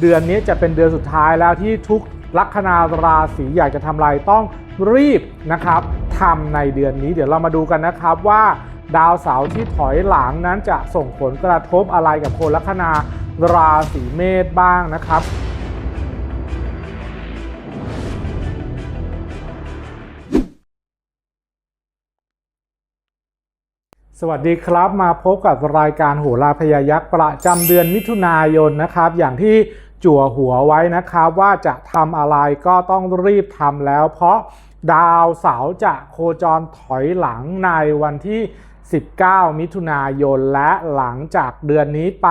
เดือนนี้จะเป็นเดือนสุดท้ายแล้วที่ทุกลัคนาราศีอยากจะทำอะไรต้องรีบนะครับทำในเดือนนี้เดี๋ยวเรามาดูกันนะครับว่า ดาวเสาร์ที่ถอยหลังนั้นจะส่งผลกระทบอะไรกับคนลัคนาราศีเมษบ้างนะครับสวัสดีครับมาพบกับรายการโหราพยายักษ์ประจำเดือนมิถุนายนนะครับ อย่างที่ จั่วหัวไว้นะครับว่าจะทำอะไรก็ต้องรีบทำแล้ว เพราะดาวเสาร์จะโคจรถอยหลังในวันที่ 19 มิถุนายนและหลังจากเดือนนี้ไป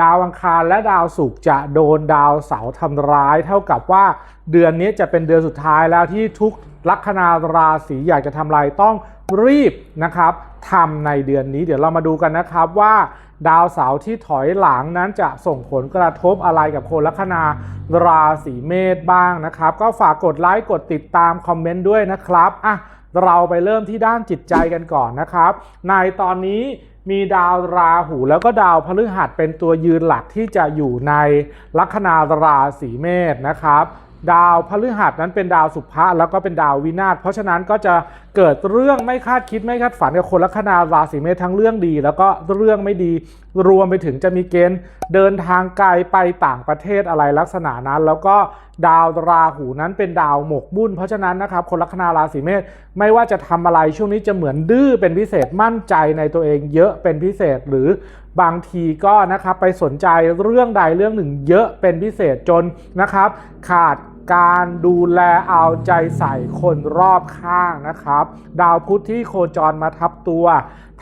ดาวอังคารและดาวศุกร์จะโดนดาวเสาร์ทำร้าย เท่ากับว่าเดือนนี้จะเป็นเดือนสุดท้ายแล้วที่ทุก ลัคนาราศีอยากจะทำอะไรต้องรีบนะครับทำในเดือนนี้เดี๋ยวเรามาดูกันนะครับว่าดาวเสาร์ที่ถอยหลังนั้นจะส่งผลกระทบอะไรกับคนลัคนาราศีเมษบ้างนะครับ ก็ฝากกดไลค์กดติดตามคอมเมนต์ด้วยนะครับอะเราไปเริ่มที่ด้านจิตใจกันก่อนนะครับ ในตอนนี้มีดาวราหูแล้วก็ดาวพฤหัสเป็นตัวยืนหลักที่จะอยู่ในลัคนาราศีเมษนะครับ ดาวพฤหัสนั้นเป็นดาวสุภะแล้วก็เป็นดาววินาศเพราะฉะนั้นก็จะเกิดเรื่องไม่คาดคิดไม่คาดฝันกับคนลัคนาราศีเมษทั้งเรื่องดี แล้วก็เรื่องไม่ดีรวมไปถึงจะมีเกณฑ์เดินทางไกลไปต่างประเทศอะไรลักษณะนั้น แล้วก็ดาวราหูนั้นเป็นดาวหมกบุญเพราะฉะนั้นนะครับคนลัคนาราศีเมษไม่ว่าจะทำอะไรช่วงนี้จะเหมือนดื้อเป็นพิเศษมั่นใจในตัวเองเยอะเป็นพิเศษหรือบางทีก็นะครับไปสนใจเรื่องใดเรื่องหนึ่งเยอะเป็นพิเศษจนนะครับ ขาด การดูแลเอาใจใส่คนรอบข้างนะครับ ดาวพุธที่โคจรมาทับตัว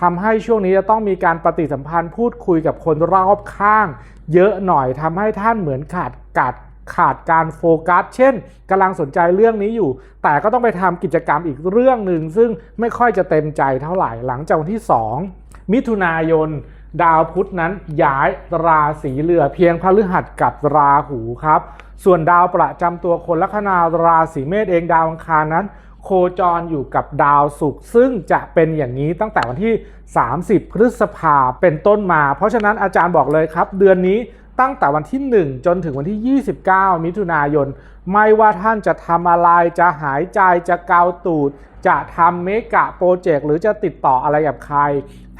ทำให้ช่วงนี้จะต้องมีการปฏิสัมพันธ์พูดคุยกับคนรอบข้าง เยอะหน่อยทำให้ท่านเหมือนขาดกาดขาดการโฟกัส เช่นกำลังสนใจเรื่องนี้อยู่ แต่ก็ต้องไปทำกิจกรรมอีกเรื่องหนึ่งซึ่งไม่ค่อยจะเต็มใจเท่าไหร่หลังจากวันที่ 2 มิถุนายน ดาวพุธนั้นย้ายราศีเหลือเพียงพฤหัสกับราหูครับ ส่วนดาวประจำตัวคนลัคนาราศีเมษเองดาวอังคารนั้น โคจรอยู่กับดาวศุกร์ซึ่งจะเป็นอย่างนี้ตั้งแต่วันที่ 30 พฤษภาเป็นต้นมา เพราะฉะนั้นอาจารย์บอกเลยครับ เดือนนี้ตั้งแต่วันที่ 1 จนถึงวันที่ 29 มิถุนายน ไม่ว่าท่านจะทำอะไรจะหายใจจะเกาตูด จะทำเมกะโปรเจกต์หรือจะติดต่ออะไรกับใคร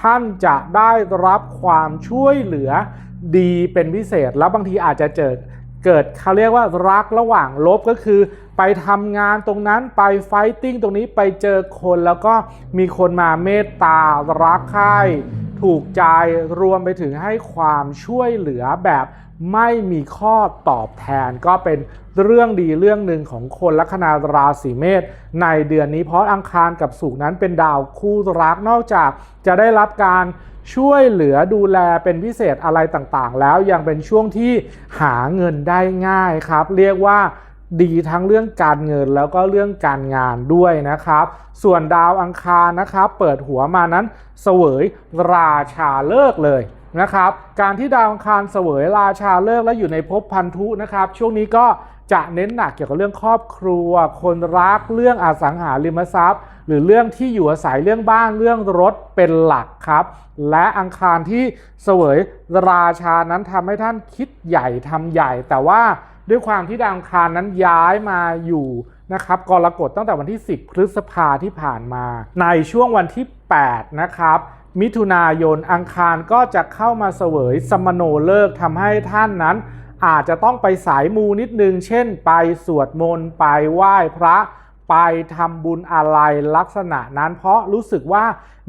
ท่านจะได้รับความช่วยเหลือดีเป็นพิเศษ แล้วบางทีอาจจะเจอเกิดเขาเรียกว่ารักระหว่างลบก็คือ ไปทำงานตรงนั้นไปไฟติ้งตรงนี้ไปเจอคนแล้วก็มีคนมาเมตตารักใคร่ ถูกใจรวมไปถึงให้ความช่วยเหลือแบบไม่มีข้อตอบแทนก็เป็นเรื่องดีเรื่องหนึ่งของคนลัคนาราศีเมษในเดือนนี้เพราะอังคารกับศุกนั้นเป็นดาวคู่รักนอกจากจะได้รับการช่วยเหลือดูแลเป็นพิเศษอะไรต่างๆ แล้วยังเป็นช่วงที่หาเงินได้ง่ายครับ เรียกว่า ดีทั้งเรื่องการเงินแล้วก็เรื่องการงานด้วยนะครับ ส่วนดาวอังคารนะครับ เปิดหัวมานั้นเสวยราชาเลิกเลยนะครับ การที่ดาวอังคารเสวยราชาเลิกและอยู่ในภพพันธุนะครับ ช่วงนี้ก็จะเน้นหนักเกี่ยวกับเรื่องครอบครัว คนรักเรื่องอสังหาริมทรัพย์ หรือเรื่องที่อยู่อาศัยเรื่องบ้านเรื่องรถเป็นหลักครับ และอังคารที่เสวยราชานั้นทำให้ท่านคิดใหญ่ทำใหญ่แต่ว่า ด้วยความที่ดาวอังคารนั้นย้ายมาอยู่นะครับกรกฎตั้งแต่วันที่ 10 พฤษภาที่ผ่านมา ในช่วงวันที่ 8 นะครับ มิถุนายนอังคารก็จะเข้ามาเสวยสมโนเลิกทำให้ท่านนั้น อาจจะต้องไปสายมูนิดนึง เช่น ไปสวดมนต์ไปไหว้พระไปทำบุญอะไรลักษณะนั้นเพราะรู้สึกว่า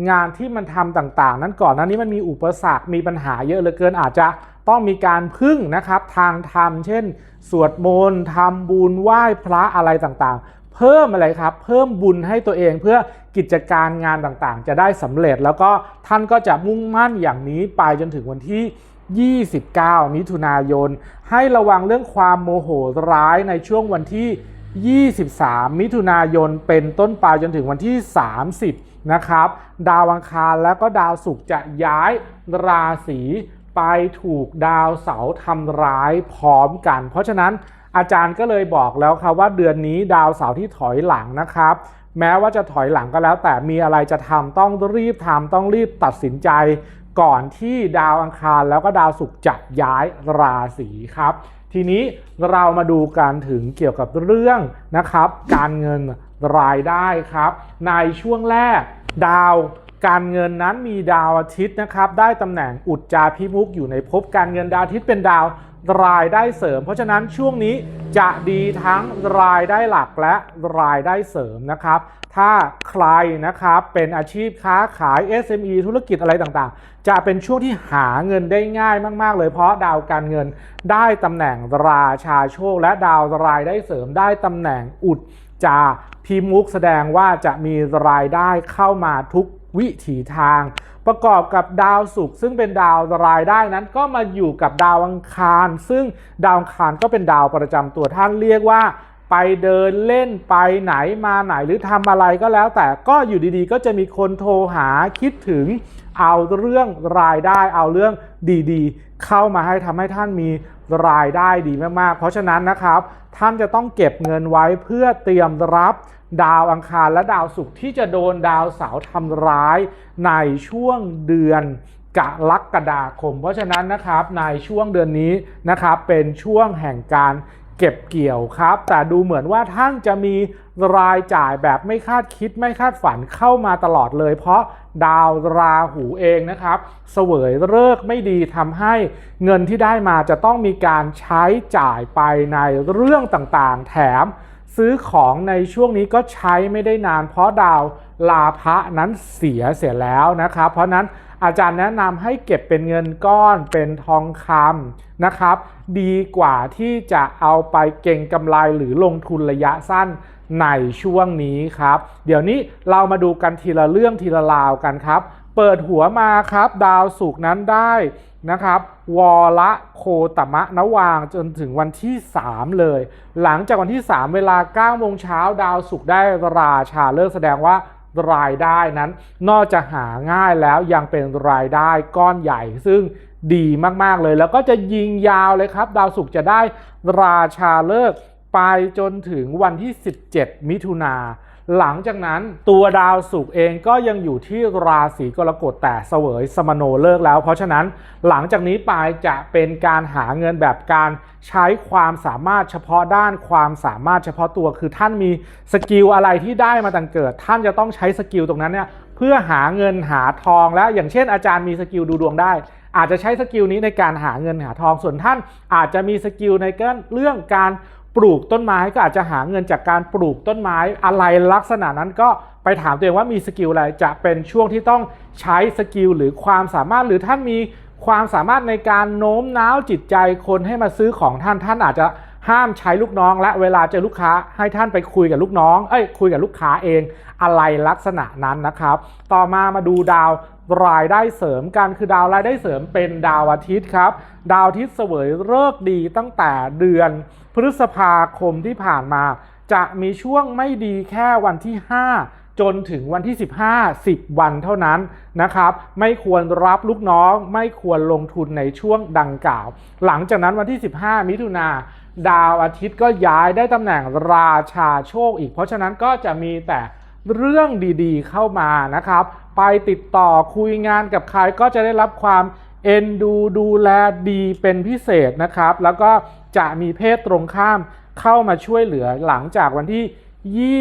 งานที่มันทำต่างๆ นั้นก่อนหน้านี้มันมีอุปสรรคมีปัญหาเยอะเหลือเกินอาจจะต้องมีการพึ่งนะครับทางธรรมเช่น สวดมนต์ทำบุญไหว้พระอะไรต่างๆ เพิ่มอะไรครับ เพิ่มบุญให้ตัวเองเพื่อกิจการงานต่างๆ จะได้สำเร็จแล้วก็ท่านก็จะมุ่งมั่นอย่างนี้ไปจนถึงวันที่ 29 มิถุนายน ให้ระวังเรื่องความโมโหร้ายในช่วงวันที่ 23 มิถุนายนเป็นต้นไปจนถึงวันที่ 30 นะครับ ดาวอังคารแล้วก็ดาวศุกร์จะย้ายราศี ไปถูกดาวเสาร์ทำร้ายพร้อมกัน เพราะฉะนั้นอาจารย์ก็เลยบอกแล้วครับว่าเดือนนี้ดาวเสาร์ที่ถอยหลังนะครับ แม้ว่าจะถอยหลังก็แล้ว แต่มีอะไรจะทำต้องรีบทำต้องรีบตัดสินใจ ก่อนที่ดาวอังคารแล้วก็ดาวศุกร์จะย้ายราศีครับ ทีนี้เรามาดูกันถึงเกี่ยวกับเรื่องนะครับ การเงินรายได้ครับ ในช่วงแรกดาว การเงินนั้นมีดาวอาทิตย์นะครับ ได้ตำแหน่งอุจจาพิมุกอยู่ในภพการเงินดาวอาทิตย์เป็นดาวรายได้เสริม เพราะฉะนั้นช่วงนี้จะดีทั้งรายได้หลักและรายได้เสริมนะครับ ถ้าใครนะครับเป็นอาชีพค้าขาย SME ธุรกิจอะไรต่างๆ จะเป็นช่วงที่หาเงินได้ง่ายมากๆ เลยเพราะดาวการเงินได้ตำแหน่งราชาโชค และดาวรายได้เสริมได้ตำแหน่งอุดจาพิมุกแสดงว่าจะมีรายได้เข้ามาทุก วิถีทาง ประกอบกับดาวศุกร์ซึ่งเป็นดาวรายได้นั้นก็มาอยู่กับดาวอังคาร ซึ่งดาวอังคารก็เป็นดาวประจำตัวท่านเรียกว่า ไปเดินเล่นไปไหนมาไหนหรือทำอะไรก็แล้ว แต่ก็อยู่ดีๆ ก็จะมีคนโทรหาคิดถึงเอาเรื่องรายได้เอาเรื่องดีๆ เข้ามาให้ทำให้ท่านมี รายได้ดีมากๆ เพราะฉะนั้นนะครับ ท่านจะต้องเก็บเงินไว้เพื่อเตรียมรับดาวอังคารและดาวศุกร์ที่จะโดนดาวเสาร์ทำร้ายในช่วงเดือนกรกฎาคม เพราะฉะนั้นนะครับในช่วงเดือนนี้นะครับเป็นช่วงแห่งการ เก็บเกี่ยวครับ แต่ดูเหมือนว่าท่านจะมีรายจ่ายแบบไม่คาดคิดไม่คาดฝันเข้ามาตลอดเลย เพราะดาวราหูเองนะครับ เสวยเลิกไม่ดีทำให้เงินที่ได้มาจะต้องมีการใช้จ่ายไปในเรื่องต่างๆ แถมซื้อของในช่วงนี้ก็ใช้ไม่ได้นาน เพราะดาวลาภะนั้นเสียเสียแล้วนะครับ เพราะนั้นอาจารย์แนะนำให้เก็บเป็นเงินก้อนเป็นทองคำ นะครับ ดีกว่าที่จะเอาไปเก่งกำไรหรือลงทุนระยะสั้นในช่วงนี้ครับ เดี๋ยวนี้เรามาดูกันทีละเรื่องทีละราวกันครับ เปิดหัวมาครับ ดาวศุกนั้นได้นะครับวละโคตมะนวางจนถึงวันที่ 3 เลย หลังจากวันที่ 3 เวลา9โมงเช้าดาวศุกได้ราชาเลิกแสดงว่ารายได้นั้น นอกจากหาง่ายแล้วยังเป็นรายได้ก้อนใหญ่ซึ่ง ดีมากๆเลย แล้วก็จะยิงยาวเลยครับ ดาวศุกร์จะได้ราชาเลิกไปจนถึงวันที่ 17 มิถุนาหลังจากนั้นตัวดาวศุกร์เองก็ยังอยู่ที่ราศีกรกฎแต่เสวยสมโนเลิกแล้ว เพราะฉะนั้นหลังจากนี้ไปจะเป็นการหาเงินแบบการใช้ความสามารถเฉพาะด้านความสามารถเฉพาะตัวคือท่านมีสกิลอะไรที่ได้มาตั้งเกิด ท่านจะต้องใช้สกิลตรงนั้นเนี่ยเพื่อหาเงินหาทองและอย่างเช่นอาจารย์มีสกิลดูดวงได้ อาจจะใช้สกิลนี้ในการหาเงินหาทองส่วนท่าน อาจจะมีสกิลในเรื่องการปลูกต้นไม้ก็อาจจะหาเงินจากการปลูกต้นไม้อะไรลักษณะนั้นก็ไปถามตัวเองว่ามีสกิลอะไรจะเป็นช่วงที่ต้องใช้สกิลหรือความสามารถหรือท่านมีความสามารถในการโน้มน้าวจิตใจคนให้มาซื้อของท่านท่านอาจจะห้ามใช้ลูกน้อง และเวลาเจอลูกค้าให้ท่านไปคุยกับลูกน้อง เอ้ยคุยกับลูกค้าเองอะไรลักษณะนั้นนะครับ ต่อมามาดูดาว รายได้เสริมกันคือดาวรายได้เสริมเป็นดาวอาทิตย์ครับ ดาวอาทิตย์เสวยเลิกษ์ดีตั้งแต่เดือนพฤษภาคมที่ผ่านมา จะมีช่วงไม่ดีแค่วันที่ 5 จนถึงวันที่ 15 10 วันเท่านั้นนะครับ ไม่ควรรับลูกน้อง ไม่ควรลงทุนในช่วงดังกล่าว หลังจากนั้นวันที่ 15 มิถุนาดาวอาทิตย์ก็ย้ายได้ตำแหน่งราชาโชคอีก เพราะฉะนั้นก็จะมีแต่เรื่องดีๆเข้ามานะครับ ไปติดต่อคุยงานกับใครก็จะได้รับความเอ็นดูดูแลดีเป็นพิเศษนะครับ แล้วก็จะมีเพศตรงข้ามเข้ามาช่วยเหลือหลังจากวันที่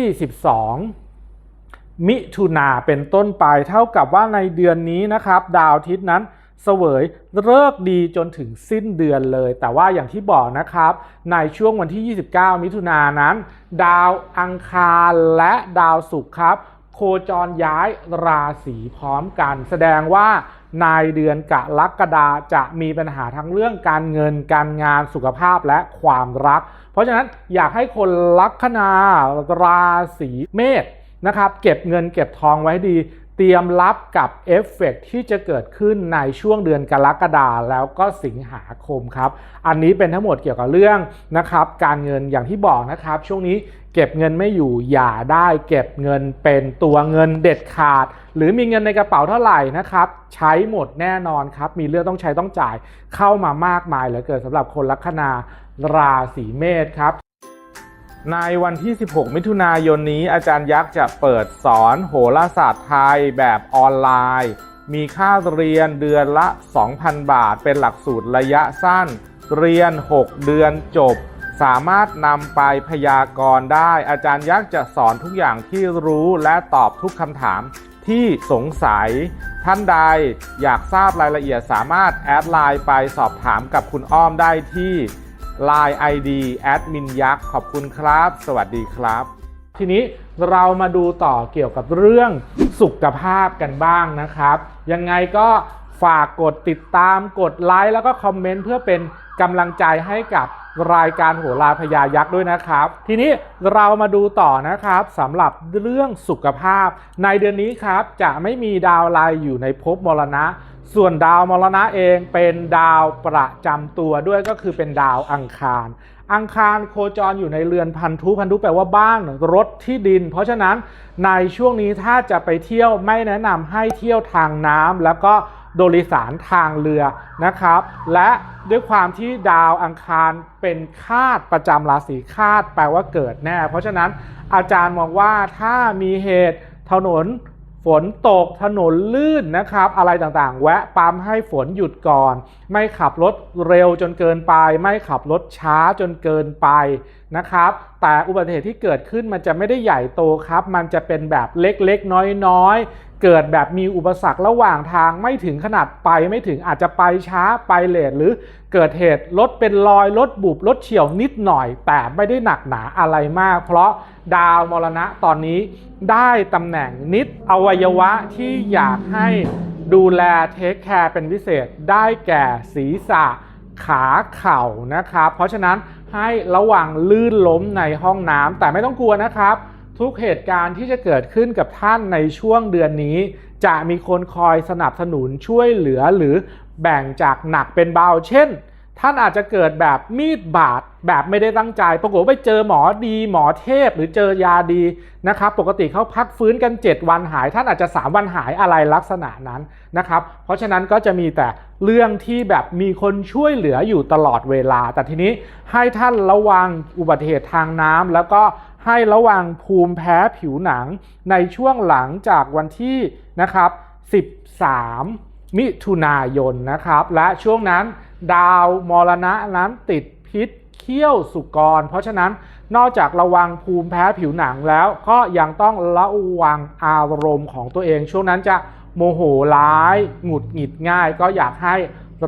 22 มิถุนาเป็นต้นไปเท่ากับว่าในเดือนนี้นะครับ ดาวอาทิตย์นั้นเสวยเลิกดีจนถึงสิ้นเดือนเลย แต่ว่าอย่างที่บอกนะครับ ในช่วงวันที่ 29 มิถุนายนนั้น ดาวอังคารและดาวศุกร์ครับ โคจรย้ายราศีพร้อมกัน แสดงว่านายเดือนกรกฎาจะมีปัญหาทั้งเรื่องการเงินการงานสุขภาพและความรัก เพราะฉะนั้นอยากให้คนลัคนาราศีเมษนะครับ เก็บเงินเก็บทองไว้ดี เตรียมรับกับเอฟเฟกต์ที่จะเกิดขึ้นในช่วงเดือนกรกฎาแล้วก็สิงหาคมครับ อันนี้เป็นทั้งหมดเกี่ยวกับเรื่องนะครับ การเงินอย่างที่บอกนะครับ ช่วงนี้เก็บเงินไม่อยู่อย่าได้เก็บเงินเป็นตัวเงินเด็ดขาด หรือมีเงินในกระเป๋าเท่าไหร่นะครับ ใช้หมดแน่นอนครับ มีเรื่องต้องใช้ต้องจ่ายเข้ามามากมายเหลือเกินสำหรับคนลัคนาราศีเมษครับ ในวันที่ 16 มิถุนายนนี้อาจารย์ยักษ์จะเปิดสอนโหราศาสตร์ไทยแบบออนไลน์ มีค่าเรียนเดือนละ 2,000 บาท เป็นหลักสูตรระยะสั้น เรียน 6 เดือนจบ สามารถนำไปพยากรณ์ได้ อาจารย์ยักษ์จะสอนทุกอย่างที่รู้และตอบทุกคำถามที่สงสัย ท่านใดอยากทราบรายละเอียดสามารถแอดไลน์ไปสอบถามกับคุณอ้อมได้ที่ Line ID แอดมินยักษ์ขอบคุณครับ สวัสดีครับ ทีนี้เรามาดูต่อเกี่ยวกับเรื่องสุขภาพกันบ้างนะครับ ยังไงก็ฝากกดติดตามกดไลค์แล้วก็คอมเมนต์เพื่อเป็นกำลังใจให้กับรายการโหราพยายักษ์ด้วยนะครับ ทีนี้เรามาดูต่อนะครับสำหรับเรื่องสุขภาพ ในเดือนนี้ครับจะไม่มีดาวไลน์อยู่ในภพมรณะ ส่วนดาวมรณะเองเป็นดาวประจำตัวด้วยก็คือเป็นดาวอังคาร อังคารโคจรอยู่ในเรือนพันธุพันธุแปลว่าบ้านรถที่ดิน เพราะฉะนั้นในช่วงนี้ถ้าจะไปเที่ยวไม่แนะนำให้เที่ยวทางน้ำแล้วก็โดยสารทางเรือนะครับ และด้วยความที่ดาวอังคารเป็นคาดประจำราศีคาดแปลว่าเกิดแน่ เพราะฉะนั้นอาจารย์มองว่าถ้ามีเหตุถนน ฝนตกถนนลื่นนะครับ อะไรต่างๆ แวะปั๊มให้ฝนหยุดก่อน ไม่ขับรถเร็วจนเกินไป ไม่ขับรถช้าจนเกินไปนะครับ แต่อุบัติเหตุที่เกิดขึ้นมันจะไม่ได้ใหญ่โตครับ มันจะเป็นแบบเล็กๆ น้อยๆ เกิดแบบมีอุปสรรคระหว่างทางไม่ถึงขนาดไปไม่ถึงอาจจะไปช้าไปเลทหรือเกิดเหตุรถเป็นรอยรถบุบรถเฉียวนิดหน่อย แต่ไม่ได้หนักหนาอะไรมาก เพราะดาวมรณะตอนนี้ได้ตำแหน่งนิดอวัยวะที่อยากให้ดูแลเทคแคร์เป็นพิเศษได้แก่ศีรษะขาเข่านะครับ เพราะฉะนั้นให้ระวังลื่นล้มในห้องน้ำแต่ไม่ต้องกลัวนะครับ ทุกเหตุการณ์ที่จะเกิดขึ้นกับท่านในช่วงเดือนนี้ จะมีคนคอยสนับสนุนช่วยเหลือหรือแบ่งจากหนักเป็นเบา เช่น ท่านอาจจะเกิดแบบมีดบาดแบบไม่ได้ตั้งใจ ปรากฏว่าไปเจอหมอดีหมอเทพหรือเจอยาดีนะครับ ปกติเขาพักฟื้นกัน 7 วันหาย ท่านอาจจะ 3 วันหายอะไรลักษณะนั้นนะครับ เพราะฉะนั้นก็จะมีแต่เรื่องที่แบบมีคนช่วยเหลืออยู่ตลอดเวลา แต่ทีนี้ให้ท่านระวังอุบัติเหตุทางน้ำแล้วก็ ให้ระวังภูมิแพ้ผิวหนังในช่วงหลังจากวันที่นะครับ 13 มิถุนายนนะครับ และช่วงนั้นดาวมรณะนั้นติดพิษเขี้ยวสุกร เพราะฉะนั้นนอกจากระวังภูมิแพ้ผิวหนังแล้วก็ยังต้องระวังอารมณ์ของตัวเอง ช่วงนั้นจะโมโหร้าย หงุดหงิดง่าย ก็อยากให้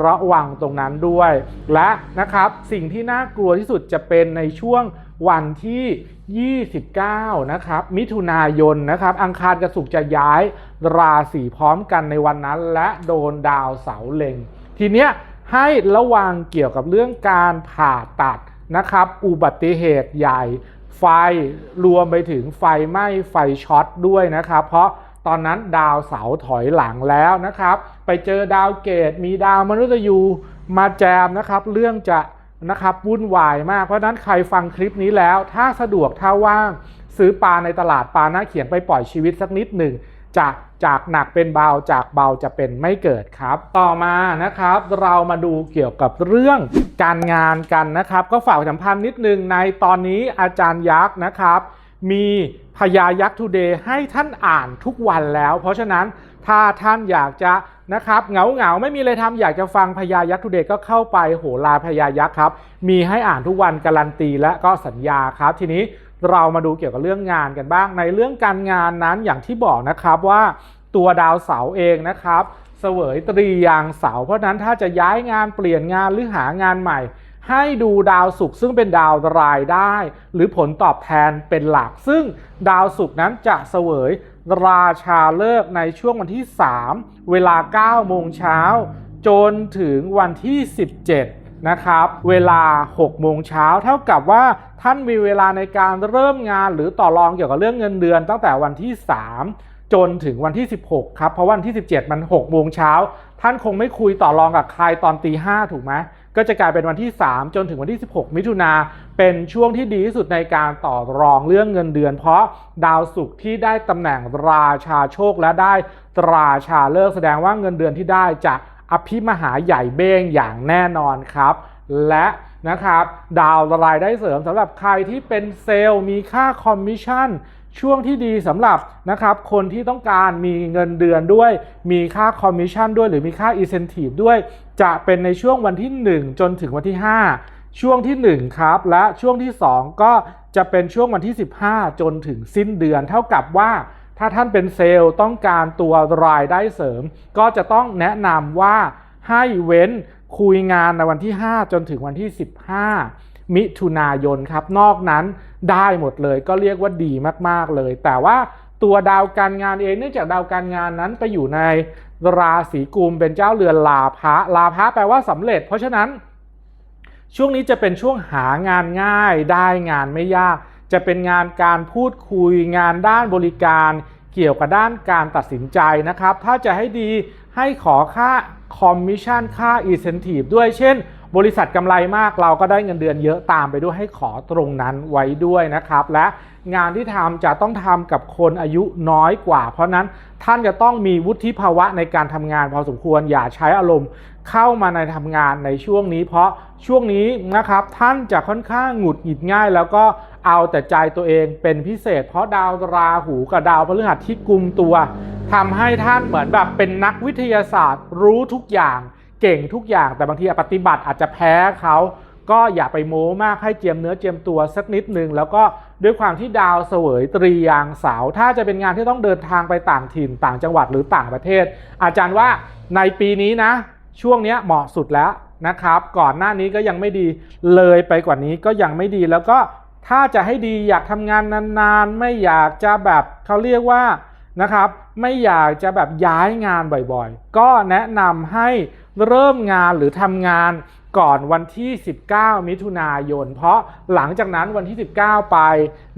ระวังตรงนั้นด้วย และนะครับสิ่งที่น่ากลัวที่สุดจะเป็นในช่วงวันที่ 29 นะครับ มิถุนายนนะครับ อังคารกับศุกร์จะย้ายราศีพร้อมกันในวันนั้น และโดนดาวเสาเล็ง ทีเนี้ยให้ระวังเกี่ยวกับเรื่องการผ่าตัดนะครับ อุบัติเหตุใหญ่ ไฟรวมไปถึงไฟไหม้ไฟช็อตด้วยนะครับ เพราะ ตอนนั้นดาวเสาถอยหลังแล้วนะครับ ไปเจอดาวเกตมีดาวมนุษย์ยูมาแจมนะครับ เรื่องจะนะครับวุ่นวายมากเพราะนั้นใครฟังคลิปนี้แล้ว ถ้าสะดวกถ้าว่าง ซื้อปลาในตลาดปลาหน้าเขียนไปปล่อยชีวิตสักนิดหนึ่งจากจากหนักเป็นเบาจากเบาจะเป็นไม่เกิดครับ ต่อมานะครับ เรามาดูเกี่ยวกับเรื่องการงานกันนะครับ ก็ฝากสัมพันธ์นิดนึงในตอนนี้อาจารย์ยักษ์นะครับ มีพญายักษ์ทูเดย์ให้ท่านอ่านทุกวันแล้ว เพราะฉะนั้นถ้าท่านอยากจะนะครับเหงาเหงาๆไม่มีอะไรทำอยากจะฟังพญายักษ์ทูเดย์ก็เข้าไปโหราพญายักษ์ครับ มีให้อ่านทุกวันการันตีและก็สัญญาครับ ทีนี้เรามาดูเกี่ยวกับเรื่องงานกันบ้าง ในเรื่องการงานนั้นอย่างที่บอกนะครับว่าตัวดาวเสาร์เองนะครับเสวยตรียางเสาร์เพราะนั้นถ้าจะย้ายงานเปลี่ยนงานหรือหางานใหม่ ให้ดูดาวศุกร์ซึ่งเป็นดาวรายได้ หรือผลตอบแทนเป็นหลัก ซึ่งดาวศุกร์นั้นจะเสวยราชาเลิกในช่วงวันที่ 3 เวลา 9 โมงเช้า จนถึงวันที่ 17 นะครับ เวลา 6 โมงเช้า เท่ากับว่าท่านมีเวลาในการเริ่มงานหรือต่อรองเกี่ยวกับเรื่องเงินเดือนตั้งแต่วันที่ 3 จนถึงวันที่ 16 ครับ เพราะวันที่ 17 มัน 6 โมงเช้า ท่านคงไม่คุยต่อรองกับใครตอนตีห้าถูกไหม ก็จะกลายเป็นวันที่ 3 จนถึงวันที่ 16 มิถุนาเป็นช่วงที่ดีที่สุดในการต่อรองเรื่องเงินเดือน เพราะดาวศุกร์ที่ได้ตำแหน่งราชาโชคและได้ตราชาเลิกแสดงว่าเงินเดือนที่ได้จะอภิมหาใหญ่เบ้งอย่างแน่นอนครับ และนะครับดาวรายได้เสริมสำหรับใครที่เป็นเซลล์มีค่าคอมมิชชั่นช่วงที่ดีสำหรับนะครับคนที่ต้องการมีเงินเดือนด้วย มีค่าคอมมิชชั่นด้วยหรือมีค่าอิ c เซน i v e ด้วย จะเป็นในช่วงวันที่ 1 จนถึงวันที่ 5 ช่วงที่ 1 ครับ และช่วงที่ 2 ก็จะเป็นช่วงวันที่ 15 จนถึงสิ้นเดือน เท่ากับว่าถ้าท่านเป็นเซลล์ต้องการตัวรายได้เสริม ก็จะต้องแนะนำว่าให้เว้นคุยงานในวันที่ 5 จนถึงวันที่ 15 มิถุนายนครับ นอกนั้นได้หมดเลยก็เรียกว่าดีมากๆเลย แต่ว่าตัวดาวการงานเองเนื่องจากดาวการงานนั้นไปอยู่ใน ราศีกุมเป็นเจ้าเรือนลาภะลาภะแปลว่าสำเร็จ เพราะฉะนั้น ช่วงนี้จะเป็นช่วงหางานง่ายได้งานไม่ยาก จะเป็นงานการพูดคุยงานด้านบริการเกี่ยวกับด้านการตัดสินใจนะครับ ถ้าจะให้ดีให้ขอค่าคอมมิชชั่นค่าอิ c เซนティブด้วยเช่น บริษัทกำไรมากเราก็ได้เงินเดือนเยอะตามไปด้วยให้ขอตรงนั้นไว้ด้วยนะครับ และงานที่ทำจะต้องทำกับคนอายุน้อยกว่า เพราะนั้นท่านจะต้องมีวุฒิภาวะในการทำงานพอสมควรอย่าใช้อารมณ์เข้ามาในทำงานในช่วงนี้ เพราะช่วงนี้นะครับท่านจะค่อนข้างหงุดหงิดง่าย แล้วก็เอาแต่ใจตัวเองเป็นพิเศษ เพราะดาวราหูกับดาวพฤหัสที่กุมตัวทำให้ท่านเหมือนแบบเป็นนักวิทยาศาสตร์รู้ทุกอย่าง เก่งทุกอย่างแต่บางทีปฏิบัติอาจจะแพ้เขาก็อย่าไปโม้มากให้เจียมเนื้อเจียมตัวสักนิดนึง แล้วก็ด้วยความที่ดาวเสวยตรียางเสาถ้าจะเป็นงานที่ต้องเดินทางไปต่างถิ่นต่างจังหวัดหรือต่างประเทศ อาจารย์ว่าในปีนี้นะ ช่วงนี้เหมาะสุดแล้วนะครับ ก่อนหน้านี้ก็ยังไม่ดีเลยไปกว่านี้ก็ยังไม่ดีแล้วก็ถ้าจะให้ดีอยากทำงานนานๆ ไม่อยากจะแบบเขาเรียกว่านะครับ ไม่อยากจะแบบย้ายงานบ่อยๆ ก็แนะนำให้ เริ่มงานหรือทำงานก่อนวันที่ 19 มิถุนายน เพราะหลังจากนั้นวันที่ 19 ไป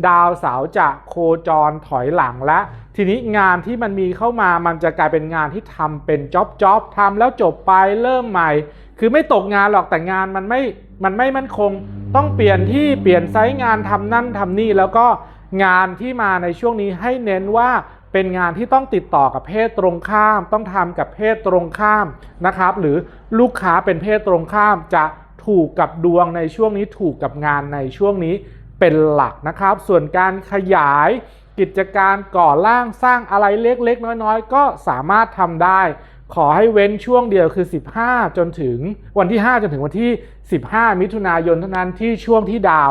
ดาวเสาร์จะโคจรถอยหลังและ ทีนี้งานที่มันมีเข้ามามันจะกลายเป็นงานที่ทำเป็นจ็อบจ็อบทำแล้วจบไปเริ่มใหม่ คือไม่ตกงานหรอกแต่งานมันไม่มันไม่มั่นคง ต้องเปลี่ยนที่เปลี่ยนไซต์งานทำนั่นทำนี่แล้วก็งานที่มาในช่วงนี้ให้เน้นว่า เป็นงานที่ต้องติดต่อกับเพศตรงข้าม ต้องทำกับเพศตรงข้ามนะครับ หรือลูกค้าเป็นเพศตรงข้ามจะถูกกับดวงในช่วงนี้ถูกกับงานในช่วงนี้เป็นหลักนะครับ ส่วนการขยายกิจการก่อร่างสร้างอะไรเล็ก ๆ น้อยๆ ก็สามารถทำได้ ขอให้เว้นช่วงเดียวคือ 15 จนถึงวันที่ 5 จนถึงวันที่ 15 มิถุนายนเท่านั้นที่ช่วงที่ดาว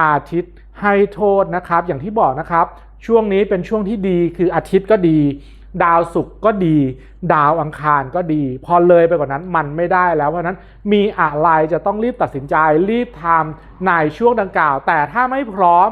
อาทิตย์ให้โทษนะครับ อย่างที่บอกนะครับ ช่วงนี้เป็นช่วงที่ดีคืออาทิตย์ก็ดี ดาวศุกร์ก็ดี ดาวอังคารก็ดี พอเลยไปกว่านั้นมันไม่ได้แล้ว เพราะฉะนั้นมีอะไรจะต้องรีบตัดสินใจรีบทำในช่วงดังกล่าว แต่ถ้าไม่พร้อม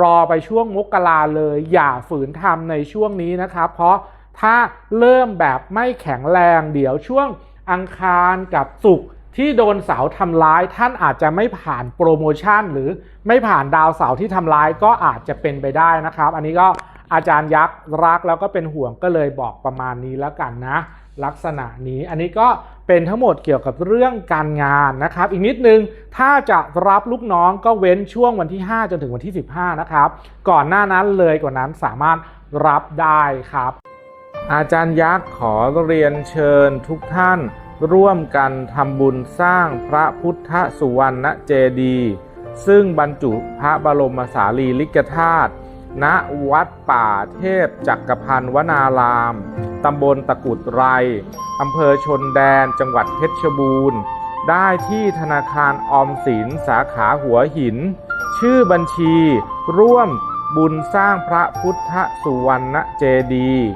รอไปช่วงมกราเลย อย่าฝืนทำในช่วงนี้นะครับ เพราะถ้าเริ่มแบบไม่แข็งแรง เดี๋ยวช่วงอังคารกับศุกร์ ที่โดนเสาทำร้ายท่านอาจจะไม่ผ่านโปรโมชั่น หรือไม่ผ่านดาวเสาที่ทำร้ายก็อาจจะเป็นไปได้นะครับ อันนี้ก็อาจารย์ยักษ์รักแล้วก็เป็นห่วงก็เลยบอกประมาณนี้แล้วกันนะ ลักษณะนี้อันนี้ก็เป็นทั้งหมดเกี่ยวกับเรื่องการงานนะครับ อีกนิดนึงถ้าจะรับลูกน้องก็เว้นช่วงวันที่ 5 จนถึงวันที่ 15 นะครับ ก่อนหน้านั้นเลยกว่านั้นสามารถรับได้ครับ อาจารย์ยักษ์ขอเรียนเชิญทุกท่าน ร่วมกันทำบุญสร้างพระพุทธสุวรรณเจดีย์ซึ่งบรรจุพระบรมสารีริกธาตุณวัดป่าเทพจักรพันธ์วนาราม ตำบลตะกุดไร อำเภอชนแดนจังหวัดเพชรบูรณ์ ได้ที่ธนาคารออมสินสาขาหัวหิน ชื่อบัญชีร่วมบุญสร้างพระพุทธสุวรรณเจดีย์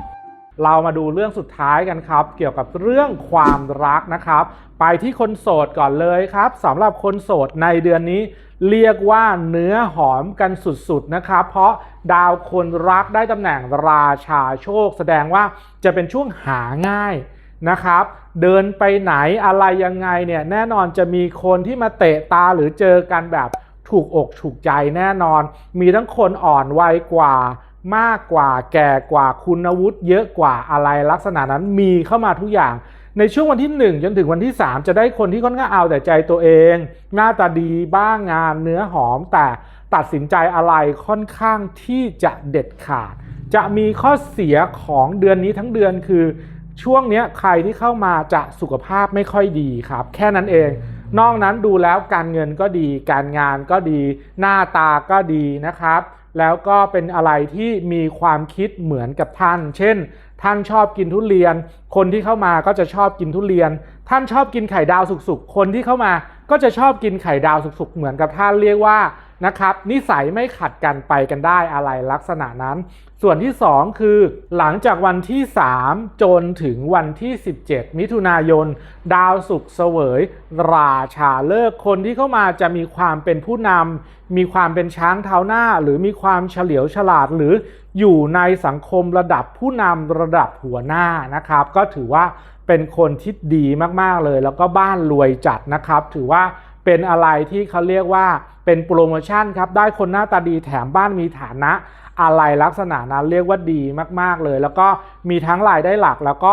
เรามาดูเรื่องสุดท้ายกันครับ เกี่ยวกับเรื่องความรักนะครับ ไปที่คนโสดก่อนเลยครับสำหรับคนโสดในเดือนนี้ เรียกว่าเนื้อหอมกันสุดๆนะครับ เพราะดาวคนรักได้ตำแหน่งราชาโชค แสดงว่าจะเป็นช่วงหาง่ายนะครับเดินไปไหนอะไรยังไงเนี่ยแน่นอนจะมีคนที่มาเตะตาหรือเจอกันแบบถูกอกถูกใจแน่นอน มีทั้งคนอ่อนวัยกว่า มากกว่าแก่กว่าคุณวุฒิเยอะกว่าอะไรลักษณะนั้นมีเข้ามาทุกอย่าง ในช่วงวันที่ 1 จนถึงวันที่ 3 จะได้คนที่ค่อนข้างเอาแต่ใจตัวเอง หน้าตาดีบ้างงานเนื้อหอม แต่ตัดสินใจอะไรค่อนข้างที่จะเด็ดขาด จะมีข้อเสียของเดือนนี้ทั้งเดือนคือ ช่วงนี้ใครที่เข้ามาจะสุขภาพไม่ค่อยดีครับ แค่นั้นเองนอกนั้นดูแล้วการเงินก็ดี การงานก็ดี หน้าตาก็ดีนะครับ แล้วก็เป็นอะไรที่มีความคิดเหมือนกับท่าน เช่น ท่านชอบกินทุเรียน คนที่เข้ามาก็จะชอบกินทุเรียน ท่านชอบกินไข่ดาวสุกๆ คนที่เข้ามาก็จะชอบกินไข่ดาวสุกๆ เหมือนกับท่านเรียกว่า นะครับนิสัยไม่ขัดกันไปกันได้อะไรลักษณะนั้น ส่วนที่ 2 คือ หลังจากวันที่ 3 จนถึงวันที่ 17 มิถุนายน ดาวศุกร์เสวย ราชาเลิกคนที่เข้ามาจะมีความเป็นผู้นำมีความเป็นช้างเท้าหน้า หรือมีความเฉลียวฉลาดหรืออยู่ในสังคมระดับผู้นำระดับหัวหน้านะครับ ก็ถือว่าเป็นคนที่ดีมากๆเลย แล้วก็บ้านรวยจัดนะครับ ถือว่า เป็นอะไรที่เขาเรียกว่าเป็นโปรโมชั่นครับ ได้คนหน้าตาดีแถมบ้านมีฐานะอะไรลักษณะนั้นเรียกว่าดีมากๆเลย แล้วก็มีทั้งรายได้หลักแล้วก็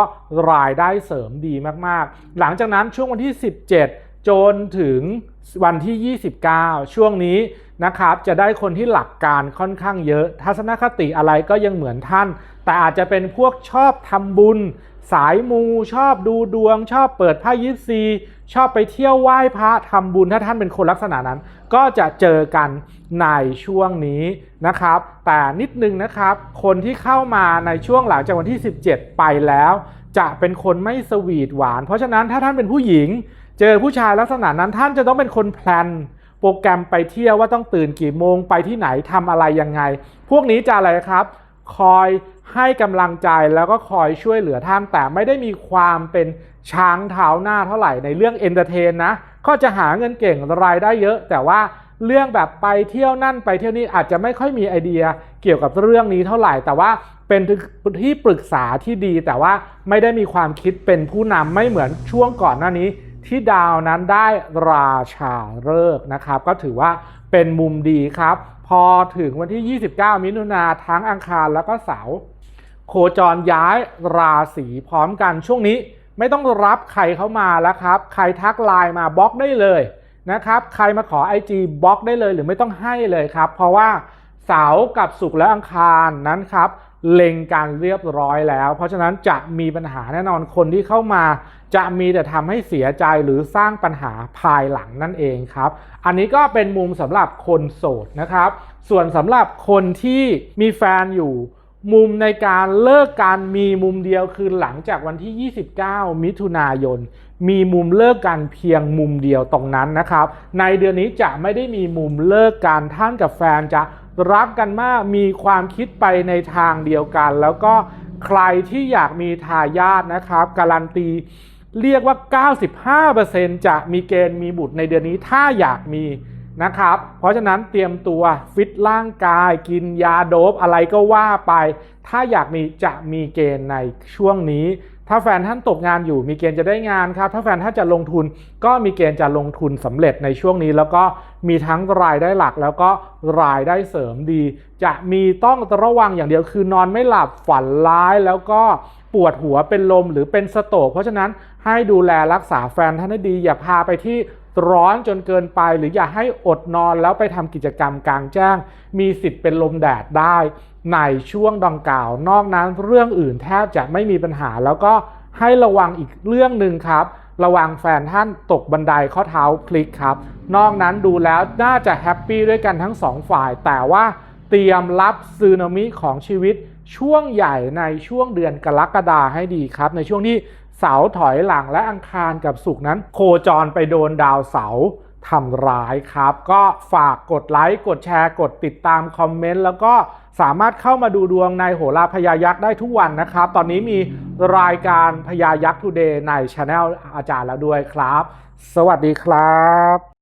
รายได้เสริมดีมากๆ หลังจากนั้นช่วงวันที่ 17 จนถึงวันที่ 29 ช่วงนี้นะครับจะได้คนที่หลักการค่อนข้างเยอะ ทัศนคติอะไรก็ยังเหมือนท่าน แต่อาจจะเป็นพวกชอบทำบุญ สายมูชอบดูดวง ชอบเปิดไพ่ยิปซีชอบไปเที่ยวไหว้พระทำบุญถ้าท่านเป็นคนลักษณะนั้น ก็จะเจอกันในช่วงนี้นะครับ แต่นิดนึงนะครับ คนที่เข้ามาในช่วงหลังจากวันที่ 17 ไปแล้ว จะเป็นคนไม่สวีทหวาน เพราะฉะนั้นถ้าท่านเป็นผู้หญิง เจอผู้ชายลักษณะนั้นท่านจะต้องเป็นคนแพลนโปรแกรมไปเที่ยวว่าต้องตื่นกี่โมงไปที่ไหนทำอะไรยังไง พวกนี้จะอะไรครับ คอยให้กำลังใจแล้วก็คอยช่วยเหลือท่าน แต่ไม่ได้มีความเป็นช้างเท้าหน้าเท่าไหร่ในเรื่องเอนเตอร์เทนนะก็จะหาเงินเก่งรายได้เยอะ แต่ว่าเรื่องแบบไปเที่ยวนั่นไปเที่ยวนี่อาจจะไม่ค่อยมีไอเดียเกี่ยวกับเรื่องนี้เท่าไหร่ แต่ว่าเป็นที่ปรึกษาที่ดี แต่ว่าไม่ได้มีความคิดเป็นผู้นำไม่เหมือนช่วงก่อนหน้านี้ ที่ดาวนั้นได้ราชาฤกษ์นะครับ ก็ถือว่าเป็นมุมดีครับ พอถึงวันที่ 29 มิถุนาทั้งอังคารแล้วก็เสาร์โคจรย้ายราศีพร้อมกันช่วงนี้ไม่ต้องรับใครเข้ามาแล้วครับ ใครทักไลน์มาบล็อกได้เลยนะครับ ใครมาขอ IG บล็อกได้เลยหรือไม่ต้องให้เลยครับ เพราะว่าเสาร์กับศุกร์และอังคารนั้นครับเล็งการเรียบร้อยแล้ว เพราะฉะนั้นจะมีปัญหาแน่นอนคนที่เข้ามา จะมีแต่ทำให้เสียใจหรือสร้างปัญหาภายหลังนั่นเองครับ อันนี้ก็เป็นมุมสำหรับคนโสดนะครับ ส่วนสำหรับคนที่มีแฟนอยู่ มุมในการเลิกการมีมุมเดียวคือหลังจากวันที่ 29 มิถุนายน มีมุมเลิกกันเพียงมุมเดียวตรงนั้นนะครับ ในเดือนนี้จะไม่ได้มีมุมเลิกกันท่านกับแฟนจะรักกันมากมีความคิดไปในทางเดียวกัน แล้วก็ใครที่อยากมีทายาทนะครับ การันตี เรียกว่า 95%จะมีเกณฑ์มีบุตรในเดือนนี้ถ้าอยากมีนะครับ เพราะฉะนั้นเตรียมตัวฟิตร่างกายกินยาโดบอะไรก็ว่าไป ถ้าอยากมีจะมีเกณฑ์ในช่วงนี้ ถ้าแฟนท่านตกงานอยู่มีเกณฑ์จะได้งานครับ ถ้าแฟนท่านจะลงทุนก็มีเกณฑ์จะลงทุนสำเร็จในช่วงนี้ แล้วก็มีทั้งรายได้หลักแล้วก็รายได้เสริมดี จะมีต้องระวังอย่างเดียวคือนอนไม่หลับฝันร้ายแล้วก็ปวดหัวเป็นลมหรือเป็นสโตกเพราะฉะนั้น ให้ดูแลรักษาแฟนท่านให้ดี อย่าพาไปที่ร้อนจนเกินไป หรืออย่าให้อดนอนแล้วไปทำกิจกรรมกลางแจ้ง มีสิทธิ์เป็นลมแดดได้ ในช่วงดังกล่าว นอกนั้นเรื่องอื่นแทบจะไม่มีปัญหา แล้วก็ให้ระวังอีกเรื่องหนึ่งครับ ระวังแฟนท่านตกบันไดข้อเท้าพลิกครับ นอกนั้นดูแล้วน่าจะแฮปปี้ด้วยกันทั้งสองฝ่าย แต่ว่าเตรียมรับซึนามิของชีวิตช่วงใหญ่ในช่วงเดือนกรกฎาให้ดีครับ ในช่วงที่ เสาถอยหลังและอังคารกับศุกร์นั้น โคจรไปโดนดาวเสาทำร้ายครับ ก็ฝากกดไลค์กดแชร์กดติดตามคอมเมนต์แล้วก็สามารถเข้ามาดูดวงในโหราพยายักษ์ได้ทุกวันนะครับ ตอนนี้มีรายการพยายักษ์ทูเดย์ในช anel อาจารย์แล้วด้วยครับ สวัสดีครับ